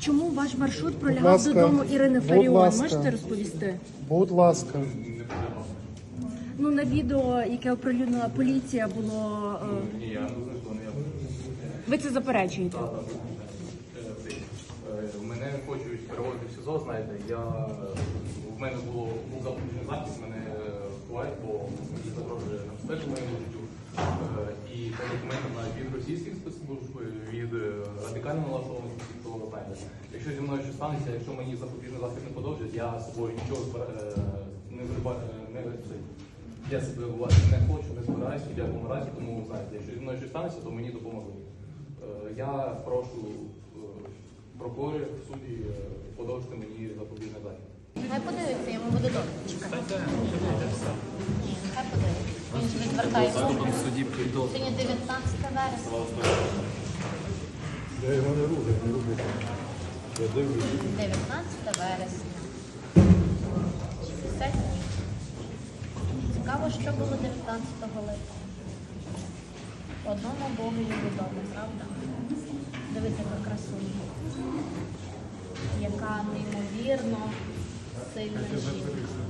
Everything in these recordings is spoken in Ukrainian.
Чому ваш маршрут пролягав ласка, додому Ірини Фаріон? ласка. Можете розповісти? Будь ласка. Ну на відео, яке оприлюднила поліція, було е, Ні, я не знаю, що не я. ви це заперечуєте. Е, Мене хочуть переводити в СІЗО, знаєте, я в мене було був запущений захід, мене ховають, бо мені загрожує небезпека моєму життю. Е, І по документам навіть від російських спецслужб, від е, радикально налаштованих то знаєте, якщо зі мною щось станеться, якщо мені запобіжний захід не подовжать, я з собою нічого е, не не я себе бувати не хочу, не збираюся в якому разі, тому знаєте, якщо зі мною щось станеться, то мені допоможуть. Е, Я прошу е, прокурорів в суді е, подовжити мені запобіжний захід. Хай подивиться, йому буде добре. Хай подивиться. Він ж відвертається. суді Сьогодні 19 вересня. Я його не люблю, не. Я дивлюсь. 19 вересня. 60 днів. Цікаво, що було 19 липня. Одному Богу відомо, правда? Дивіться, яка красуня. Яка неймовірно сильна жінка.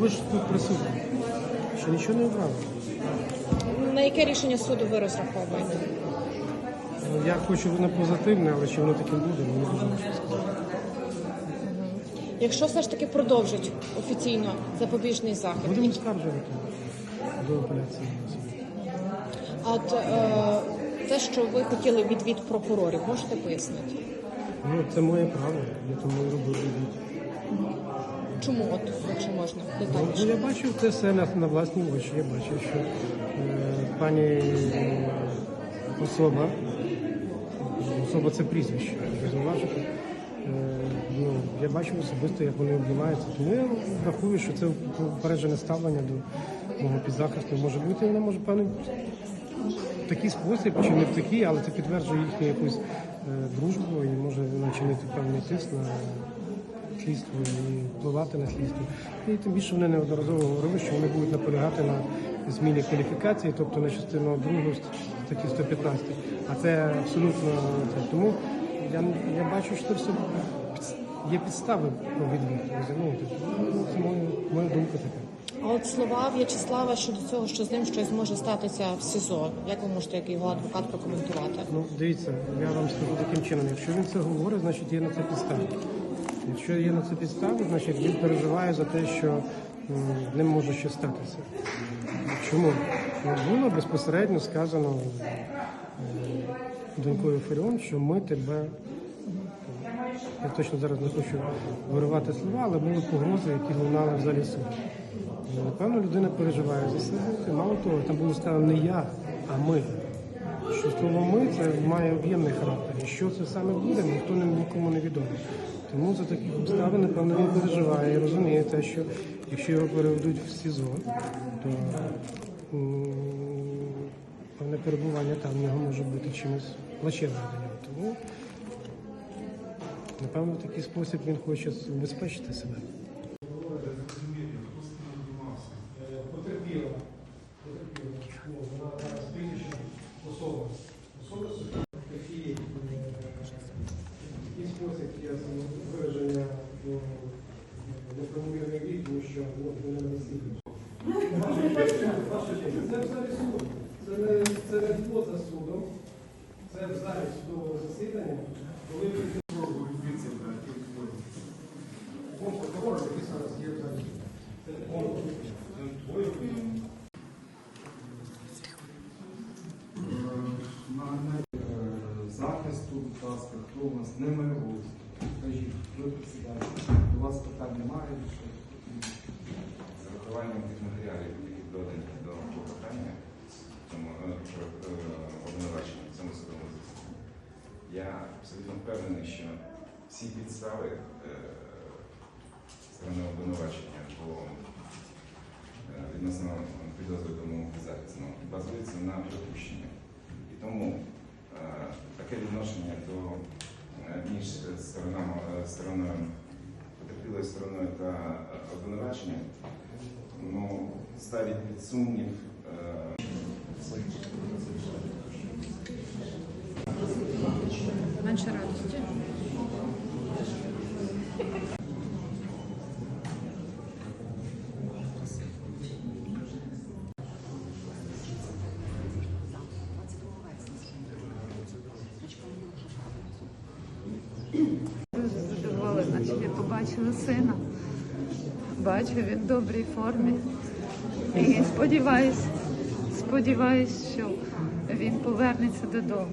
ви ж тут присутні. Що нічого не обрали. На яке рішення суду ви розраховуєте? Ну, Я хочу на позитивне, але чи воно таким буде, мені дуже важко сказати. Якщо все ж таки продовжать офіційно запобіжний захід, Будемо скаржувати до апеляції. а от е, те, що ви хотіли відвід прокурорів, можете пояснити? Ну, це моє право, я тому і робив відвід. Чому, от, якщо можна Ну, я бачив це все на, на власні очі. Я бачив, що е, пані е, особа, особа це прізвище, ви зауважите. Е, ну, я бачив особисто, як вони обнімаються. Тому я рахую, що це упереджене ставлення до мого підзахисту може бути. Воно може певний в такий спосіб, чи не в такий, але це підтверджує їхню якусь е, дружбу і може начинити певний тиск на слідство і впливати на слідство. І тим більше вони неодноразово говорили, що вони будуть наполягати на зміні кваліфікації, тобто на частину другу статті 115. А це абсолютно це. Тому я, я бачу, що це все є підстави про відвід. Ну, це моя, моя думка така. А от слова В'ячеслава щодо цього, що з ним щось може статися в СІЗО, як ви можете, як його адвокат, прокоментувати? Ну, дивіться, я вам скажу таким чином, якщо він це говорить, значить є на це підстави. Якщо є на це підстави, значить він переживає за те, що ним може щось статися. Чому? Ну, було безпосередньо сказано е, донькою Фаріон, що ми тебе. Я точно зараз не хочу виривати слова, але були погрози, які лунали в залі суду. Напевно, людина переживає за себе. І мало того, там було сказано не я, а ми. Що слово ми це має об'ємний характер. І що це саме буде, ніхто не відомо. Тому за такі обставини, напевно, він переживає і розуміє те, що якщо його переведуть в СІЗО, то певне перебування там в може бути чимось плачевним для нього. Тому, напевно, в такий спосіб він хоче убезпечити себе. Потерпіла. Потерпіла. Вона зараз прізвище особа. Особа такий такий спосіб є вираження ну, неправомірних дій, тому що ну, вони не розслідують. Це в залі суду. Це не, це не поза судом. Це в залі судового засідання, коли ви договору, який зараз є в залі. Це захисту, будь ласка, хто у нас не має голосу. Скажіть, ви присідаєте, до вас питань немає? Що? З урахуванням тих матеріалів, які додані до клопотання, тому е, про е, обвинувачення в цьому судовому засіданні, я абсолютно впевнений, що всі підстави е, сторони обвинувачення по е, відносно підозри до мого захисного базуються на припущеннях. І тому е, таке відношення до між стороною потерпілою стороною та обвинуваченням ну, ставить під сумнів е, Менше радості. Дуже задоволена, що я побачила сина. Бачу, він в добрій формі. І сподіваюсь, сподіваюсь, що він повернеться додому.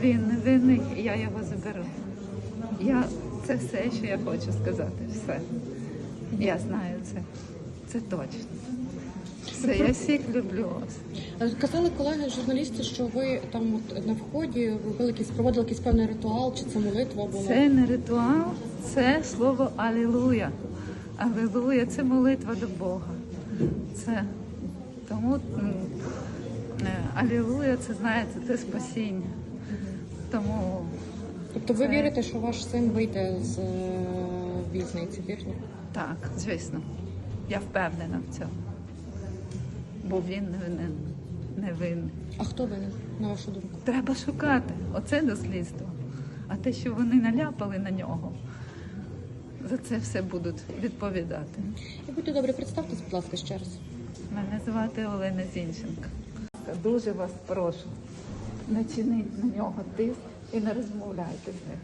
Він не винний, і я його заберу. Я, це все, що я хочу сказати. Все. Я знаю це. Це точно. Все, я всіх люблю вас. Е, Казали колеги журналісти, що ви там от на вході робили якийсь проводили якийсь певний ритуал, чи це молитва була? Це не ритуал, це слово Алілуя. Алілуя це молитва до Бога. Це тому е, Алілуя, це знаєте, це спасіння. Тому Тобто ви Це- вірите, що ваш син вийде з е, в'язниці, вірно? так, звісно, я впевнена в цьому. Бо він не, не, не винний. А хто винен, на вашу думку? Треба шукати. Оце дослідство. А те, що вони наляпали на нього, за це все будуть відповідати. І будьте добрі, представтесь, будь ласка, ще раз. Мене звати Олена Зінченко. Дуже вас прошу, не чиніть на нього тиск і не розмовляйте з ним.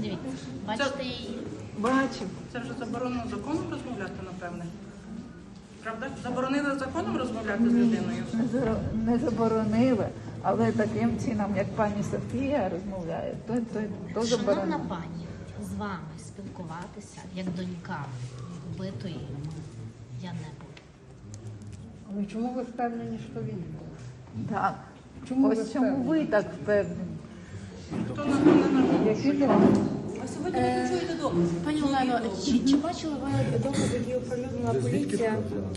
Дивіться, бачите її? Бачу, Це вже заборонено законом розмовляти, напевне. Правда? Заборонили законом розмовляти з людиною? не, за- не заборонили, але таким чином, як пані Софія розмовляє, то, то, то Шановна заборонено. пані, з вами спілкуватися як донька вбитої я не буду. Але чому ви впевнені, що він був? Так. Чому ви Ось чому ви так впевнені? Хто на мене на Які докази? Пані Олено, чи, чи бачили ви докази, які оприлюднила поліція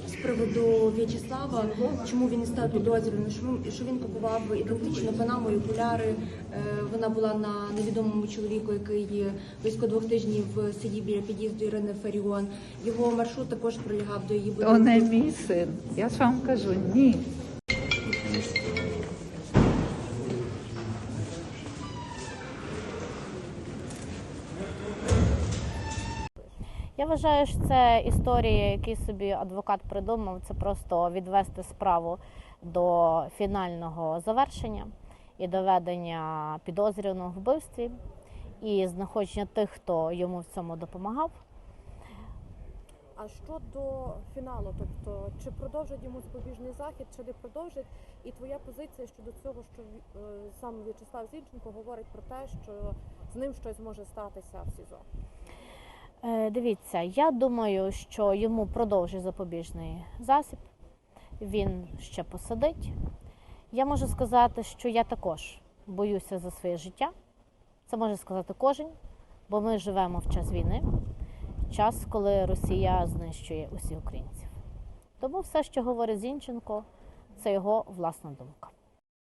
з приводу В'ячеслава? Чому він не став підозрюваним? Що він, що він купував ідентичну панаму і окуляри? Е, Вона була на невідомому чоловіку, який близько двох тижнів сидів біля під'їзду Ірини Фаріон. Його маршрут також прилягав до її будинку. То не мій син. Я ж вам кажу, ні. Вважаю, що це історія, які собі адвокат придумав. Це просто відвести справу до фінального завершення і доведення підозрюваного вбивстві і знаходження тих, хто йому в цьому допомагав. А щодо фіналу, тобто чи продовжать йому запобіжний захід, чи не продовжать? І твоя позиція щодо цього, що е, сам В'ячеслав Зінченко говорить про те, що з ним щось може статися в СІЗО. Е, Дивіться, я думаю, що йому продовжить запобіжний засіб. Він ще посадить. Я можу сказати, що я також боюся за своє життя. Це може сказати кожен, бо ми живемо в час війни, час, коли Росія знищує усіх українців. Тому все, що говорить Зінченко, це його власна думка.